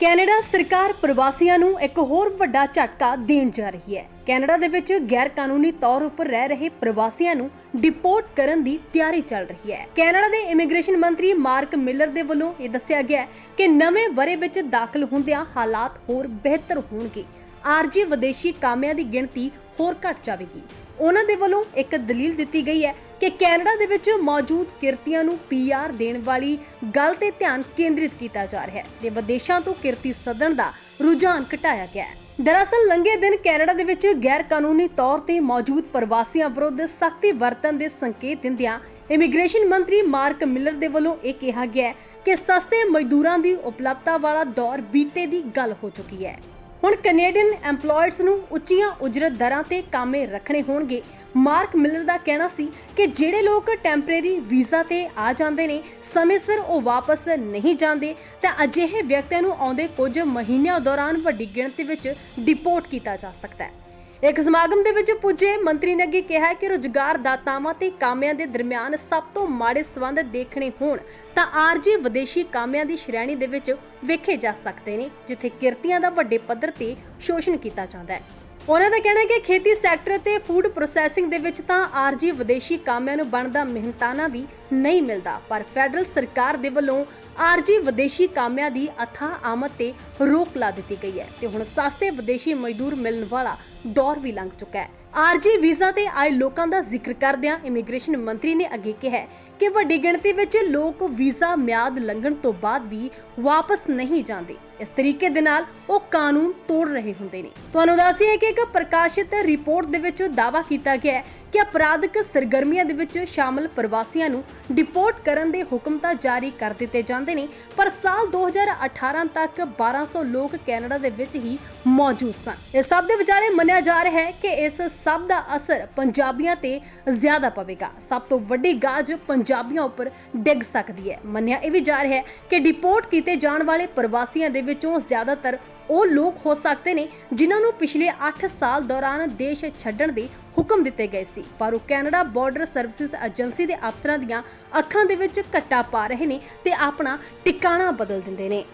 Canada ਸਰਕਾਰ ਪ੍ਰਵਾਸੀਆਂ ਨੂੰ ਇੱਕ ਹੋਰ ਵੱਡਾ ਝਟਕਾ ਦੇਣ ਜਾ ਰਹੀ ਹੈ। ਕੈਨੇਡਾ ਦੇ ਵਿੱਚ ਗੈਰ ਕਾਨੂੰਨੀ ਤੌਰ ਉੱਪਰ ਰਹਿ ਰਹੇ ਪ੍ਰਵਾਸੀਆਂ ਨੂੰ ਡਿਪੋਰਟ ਕਰਨ ਦੀ ਤਿਆਰੀ ਚੱਲ ਰਹੀ ਹੈ। ਕੈਨੇਡਾ ਦੇ ਇਮੀਗ੍ਰੇਸ਼ਨ ਮੰਤਰੀ ਮਾਰਕ ਮਿਲਰ ਦੇ ਵੱਲੋਂ ਇਹ ਦੱਸਿਆ ਗਿਆ ਕਿ ਨਵੇਂ ਵਰੇ ਵਿੱਚ ਦਾਖਲ ਹੁੰਦਿਆਂ ਹਾਲਾਤ ਹੋਰ ਬਿਹਤਰ ਹੋਣਗੇ। ਆਰਜੀ ਵਿਦੇਸ਼ੀ ਕਾਮਿਆਂ ਦੀ ਗਿਣਤੀ ਹੋਰ ਘਟ ਜਾਵੇਗੀ। ਉਹਨਾਂ ਦੇ ਵੱਲੋਂ ਇੱਕ ਦਲੀਲ ਦਿੱਤੀ ਗਈ ਹੈ ਕਿ ਕੈਨੇਡਾ ਦੇ ਵਿੱਚ ਮੌਜੂਦ ਕਿਰਤੀਆਂ ਨੂੰ ਪੀਆਰ ਦੇਣ ਵਾਲੀ ਗੱਲ ਤੇ ਧਿਆਨ ਕੇਂਦਰਿਤ ਕੀਤਾ ਜਾ ਰਿਹਾ ਹੈ ਤੇ ਵਿਦੇਸ਼ਾਂ ਤੋਂ ਕਿਰਤੀ ਸੱਦਣ ਦਾ ਰੁਝਾਨ ਘਟਾਇਆ ਗਿਆ ਹੈ। ਦਰਅਸਲ, ਲੰਘੇ ਦਿਨ ਕੈਨੇਡਾ ਦੇ ਵਿੱਚ ਗੈਰ ਕਾਨੂੰਨੀ ਤੌਰ ਤੇ ਮੌਜੂਦ ਪ੍ਰਵਾਸੀਆਂ ਵਿਰੁੱਧ ਸਖਤੀ ਵਰਤਣ ਦੇ ਸੰਕੇਤ ਦਿੰਦਿਆਂ ਇਮੀਗ੍ਰੇਸ਼ਨ ਮੰਤਰੀ ਮਾਰਕ ਮਿਲਰ ਦੇ ਵੱਲੋਂ ਇਹ ਕਿਹਾ ਗਿਆ ਕਿ ਸਸਤੇ ਮਜ਼ਦੂਰਾਂ ਦੀ ਉਪਲਬਧਤਾ ਵਾਲਾ ਦੌਰ ਬੀਤੇ ਦੀ ਗੱਲ ਹੋ ਚੁੱਕੀ ਹੈ। ਹੁਣ ਕੈਨੇਡੀਅਨ EMPLOYERS ਨੂੰ ਉੱਚੀਆਂ ਉਜਰਤ ਦਰਾਂ ਤੇ ਕਾਮੇ ਰੱਖਣੇ ਹੋਣਗੇ। ਮਾਰਕ ਮਿਲਰ ਦਾ ਕਹਿਣਾ ਸੀ ਕਿ ਜਿਹੜੇ ਲੋਕ ਟੈਂਪਰੇਰੀ ਵੀਜ਼ਾ ਤੇ ਆ ਜਾਂਦੇ ਨੇ, ਸਮੇਂ ਸਿਰ ਉਹ ਵਾਪਸ ਨਹੀਂ ਜਾਂਦੇ, ਤਾਂ ਅਜਿਹੇ ਵਿਅਕਤੀਆਂ ਨੂੰ ਆਉਂਦੇ ਕੁਝ ਮਹੀਨਿਆਂ ਦੌਰਾਨ ਵੱਡੀ ਗਿਣਤੀ ਵਿੱਚ ਡਿਪੋਰਟ ਕੀਤਾ ਜਾ ਸਕਦਾ ਹੈ। ਇੱਕ ਸਮਾਗਮ ਦੇ ਵਿੱਚ ਪੁੱਜੇ ਮੰਤਰੀ ਨੇ ਅੱਗੇ ਕਿਹਾ ਕਿ ਰੁਜ਼ਗਾਰ ਦਾਤਾਵਾਂ ਤੇ ਕਾਮਿਆਂ ਦੇ ਦਰਮਿਆਨ ਸਭ ਤੋਂ ਮਾੜੇ ਸਬੰਧ ਦੇਖਣੇ ਹੋਣ, ਤਾਂ ਆਰਜੀ ਵਿਦੇਸ਼ੀ ਕਾਮਿਆਂ ਦੀ ਸ਼੍ਰੇਣੀ ਦੇ ਵਿੱਚ ਵੇਖੇ ਜਾ ਸਕਦੇ ਨੇ, ਜਿੱਥੇ ਕਿਰਤੀਆਂ ਦਾ ਵੱਡੇ ਪੱਧਰ ਤੇ ਸ਼ੋਸ਼ਣ ਕੀਤਾ ਜਾਂਦਾ ਹੈ। ਉਹਨਾਂ ਦਾ ਕਹਿਣਾ ਹੈ ਕਿ ਖੇਤੀ ਸੈਕਟਰ ਤੇ ਫੂਡ ਪ੍ਰੋਸੈਸਿੰਗ ਦੇ ਵਿੱਚ ਤਾਂ ਆਰਜੀ ਵਿਦੇਸ਼ੀ ਕਾਮਿਆਂ ਨੂੰ ਬਣਦਾ ਮਿਹਨਤਾਨਾ ਵੀ ਨਹੀਂ ਮਿਲਦਾ, ਪਰ ਫੈਡਰਲ ਸਰਕਾਰ ਦੇ ਵੱਲੋਂ ਆਰਜੀ ਵਿਦੇਸ਼ੀ ਕਾਮਿਆਂ ਦੀ ਅਥਾ ਆਮਦ ਤੇ ਰੋਕ ਲਾ ਦਿੱਤੀ ਗਈ ਹੈ ਤੇ ਹੁਣ ਸਸਤੇ ਵਿਦੇਸ਼ੀ ਮਜ਼ਦੂਰ ਮਿਲਣ ਵਾਲਾ ਦੌਰ ਵੀ ਲੰਘ ਚੁੱਕਾ ਹੈ। ਆਰਜੀ ਵੀਜ਼ਾ ਤੇ ਆਏ ਲੋਕਾਂ ਦਾ ਜ਼ਿਕਰ ਕਰਦਿਆਂ ਇਮੀਗ੍ਰੇਸ਼ਨ ਮੰਤਰੀ ਨੇ ਅੱਗੇ ਕਿਹਾ ਕਿ ਵੱਡੀ ਗਿਣਤੀ ਵਿੱਚ ਲੋਕ ਵੀਜ਼ਾ ਮਿਆਦ ਲੰਘਣ ਤੋਂ ਬਾਅਦ ਵੀ ਵਾਪਸ ਨਹੀਂ ਜਾਂਦੇ। ਇਸ ਤਰੀਕੇ ਦੇ ਨਾਲ ਉਹ ਕਾਨੂੰਨ ਤੋੜ ਰਹੇ ਹੁੰਦੇ ਨੇ। ਤੁਹਾਨੂੰ ਦੱਸੀਏ ਕਿ ਇੱਕ ਪ੍ਰਕਾਸ਼ਿਤ ਰਿਪੋਰਟ ਦੇ ਵਿੱਚ ਦਾਅਵਾ ਕੀਤਾ ਗਿਆ ਕਿ ਅਪਰਾਧਿਕ ਸਰਗਰਮੀਆਂ ਦੇ ਵਿੱਚ ਸ਼ਾਮਲ ਪ੍ਰਵਾਸੀਆਂ ਨੂੰ ਡਿਪੋਰਟ ਕਰਨ ਦੇ ਹੁਕਮ ਤਾਂ ਜਾਰੀ ਕਰ ਦਿੱਤੇ ਜਾਂਦੇ ਨੇ, ਪਰ ਸਾਲ 2018 ਤੱਕ 1200 ਲੋਕ ਕੈਨੇਡਾ ਦੇ ਵਿੱਚ ਹੀ ਮੌਜੂਦ ਸਨ। ਇਸ ਸਭ ਦੇ ਵਿਚਾਲੇ ਮੰਨਿਆ ਜਾ ਰਿਹਾ ਹੈ ਕਿ ਇਸ ਸਭ ਦਾ ਅਸਰ ਪੰਜਾਬੀਆਂ ਤੇ ਜ਼ਿਆਦਾ ਪਵੇਗਾ। ਸਭ ਤੋਂ ਵੱਡੀ ਗਾਜ ਪੰਜਾਬੀਆਂ ਉੱਪਰ ਡਿੱਗ ਸਕਦੀ ਹੈ। ਮੰਨਿਆ ਇਹ ਵੀ ਜਾ ਰਿਹਾ ਹੈ ਕਿ ਡਿਪੋਰਟ ਕੀਤੇ ਜਾਣ ਵਾਲੇ ਪ੍ਰਵਾਸੀਆਂ ਦੇ ਵਿੱਚੋਂ ਜ਼ਿਆਦਾਤਰ ਉਹ ਲੋਕ ਹੋ ਸਕਦੇ ਨੇ ਜਿਨ੍ਹਾਂ ਨੂੰ ਪਿਛਲੇ 8 ਸਾਲ ਦੌਰਾਨ ਦੇਸ਼ ਛੱਡਣ ਦੇ ਹੁਕਮ ਦਿੱਤੇ ਗਏ ਸੀ। ਪਰ ਉਹ ਕੈਨੇਡਾ ਬਾਰਡਰ ਸਰਵਿਸਿਜ਼ ਏਜੰਸੀ ਦੇ ਅਫਸਰਾਂ ਦੀਆਂ ਅੱਖਾਂ ਦੇ ਵਿੱਚ ਘੱਟਾ ਪਾ ਰਹੇ ਨੇ ਤੇ ਆਪਣਾ ਟਿਕਾਣਾ ਬਦਲ ਦਿੰਦੇ ਨੇ।